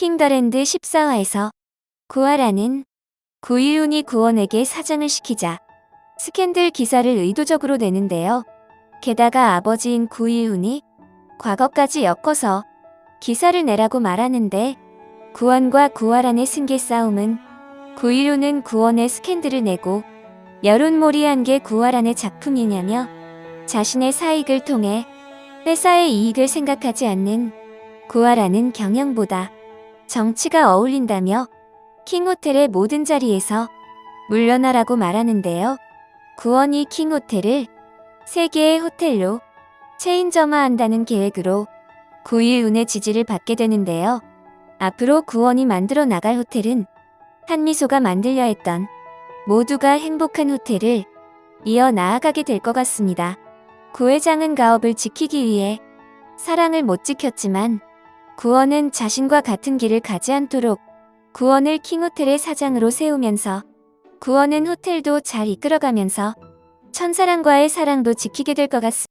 킹더랜드 14화에서 구하라는 구이훈이 구원에게 사장을 시키자 스캔들 기사를 의도적으로 내는데요. 게다가 아버지인 구이훈이 과거까지 엮어서 기사를 내라고 말하는데 구원과 구하란의 승계 싸움은 구이훈은 구원의 스캔들을 내고 여론몰이한 게 구하란의 작품이냐며 자신의 사익을 통해 회사의 이익을 생각하지 않는 구하라는 경영보다 정치가 어울린다며 킹호텔의 모든 자리에서 물러나라고 말하는데요. 구원이 킹호텔을 세 개의 호텔로 체인점화한다는 계획으로 구이운의 지지를 받게 되는데요. 앞으로 구원이 만들어 나갈 호텔은 한미소가 만들려 했던 모두가 행복한 호텔을 이어 나아가게 될 것 같습니다. 구 회장은 가업을 지키기 위해 사랑을 못 지켰지만 구원은 자신과 같은 길을 가지 않도록 구원을 킹호텔의 사장으로 세우면서 구원은 호텔도 잘 이끌어가면서 천사랑과의 사랑도 지키게 될 것 같습니다.